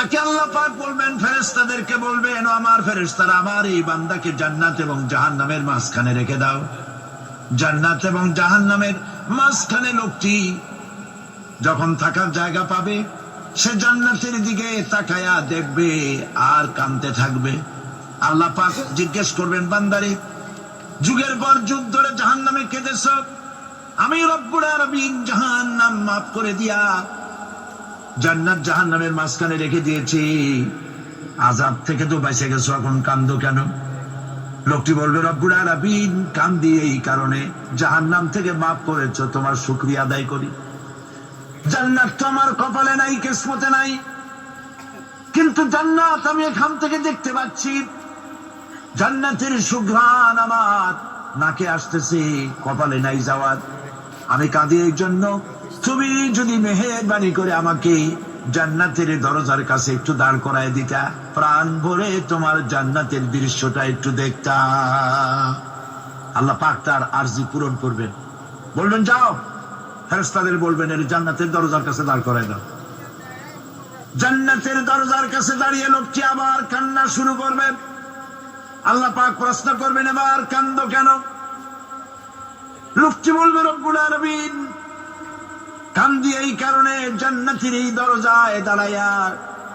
তাকে আল্লাহ পাক বলবেন ফেরেস্তাদেরকে বলবেন, "ও আমার ফেরেস্তারা আমার এই বান্দাকে জান্নাত এবং জাহান নামের মাঝখানে রেখে দাও। জান্নাত এবং জাহান নামের মাঝখানে লোকটি যখন থাকার জায়গা পাবে, সে জান্নাতের দিকে তাকায়া দেখবে আর কানতে থাকবে। আল্লাহ পাক জিজ্ঞেস করবেন, বান্দারে, যুগের পর যুগ ধরে জাহান নামে কেঁদেছ। আমি রব্বুর আরবিন জাহান নাম মাফ করে দিয়া জান্নাত জাহান নামের মাঝখানে রেখে দিয়েছি। আজাদ থেকে তো বেঁচে গেছো, এখন কান্দো কেন? লোকটি বলবে রব্বুর আরবিন কান্দি এই কারণে। থেকে মাফ করেছ, তোমার শুক্রিয়া আদায় করি। জান্নাত তো আমার কপালে নাই, কিসমতে নাই। কিন্তু জান্নাত আমি এখান থেকে দেখতে পাচ্ছি। জান্নাতের সুঘ্রাণ আমার নাকে আসতেছে, কপালে নাই যাওয়ার। আমি কাঁদি এই জন্য। তুমি যদি মেহেরবানি করে আমাকে জান্নাতের দরজার কাছে একটু দাঁড় করায় দিতা, প্রাণ ভরে তোমার জান্নাতের দৃশ্যটা একটু দেখতা। আল্লাহ পাক তার আরজি পূরণ করবেন। বলবেন, যাও। ফেরেস্তাদের বলবেন, এর জান্নাতের দরজার কাছে দাঁড় করায় দাও। জান্নাতের দরজার কাছে দাঁড়িয়ে লোকটি আবার কান্না শুরু করবে। আল্লাহ পাক প্রশ্ন করবেন, এবার কান্দ কেন? লোকটি বলবে, রব্বুল আরবিন জান্নাতের এই দরজায় দাঁড়াইয়া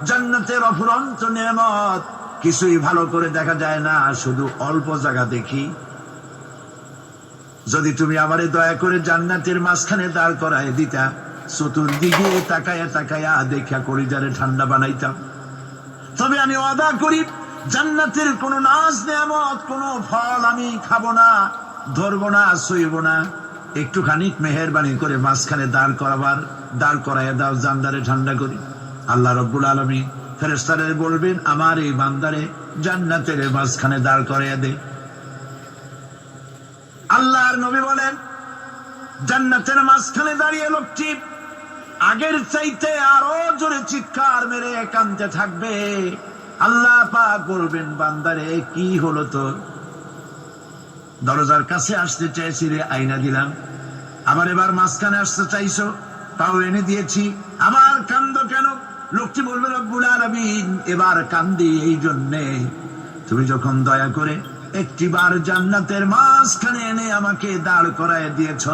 জান্নাতের অফুরন্ত নেমত কিছুই ভালো করে দেখা যায় না, শুধু অল্প জায়গা দেখি। যদি তুমি আমারে দয়া করে জান্নাতের মাঝখানে দাঁড় করায় দিতা, চতুর্দিকে তাকায়া তাকায়া দেখা করিজারে ঠান্ডা বানাইতাম। তবে আমি অদা করি, জান্নাতের কোন নাচ নেয়ামত, কোন ফল আমি খাব না, ধরবো না, সইব না। একটুখানি মেহরবানি করে মাঝখানে দাঁড় করাবার দাঁড় করাইয়া দাও, জান্দারে ঠান্ডা করি। আল্লাহ রব্বুল আলমী ফেরেস্তারে বলবেন, আমার এই বান্দারে জান্নাতের মাঝখানে দাঁড় করাইয়া দে। আল্লাহর নবী বলেন, জান্নাতের মাঝখানে দাঁড়িয়ে লোকটি আগের চাইতে আরও জোরে চিৎকার মেরে একান্তে থাকবে। আল্লাহ পা করবেন বান্দারে, কি হলো তোর? দরজার কাছে আসতে চাইছি রে আইনা দিলাম। আবার এবার মাঝখানে আসতে চাইছো? তাও এনে দিয়েছি। আবার কান্দ কেন? লোকটি বলবে, রব্বুল আলামিন, এবার কান্দি এই জন্যে। তুমি যখন দয়া করে একটিবার জান্নাতের মাঝখানে এনে আমাকে দাঁড় করায় দিয়েছ,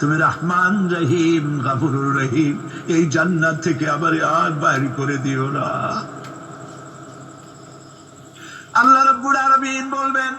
তুমি রহমান রহিম, গাফুরুর রহিম, এই জান্নাত থেকে আবার আর বাইর করে দিও না। আল্লাহ রব্বুল আলামিন বলবেন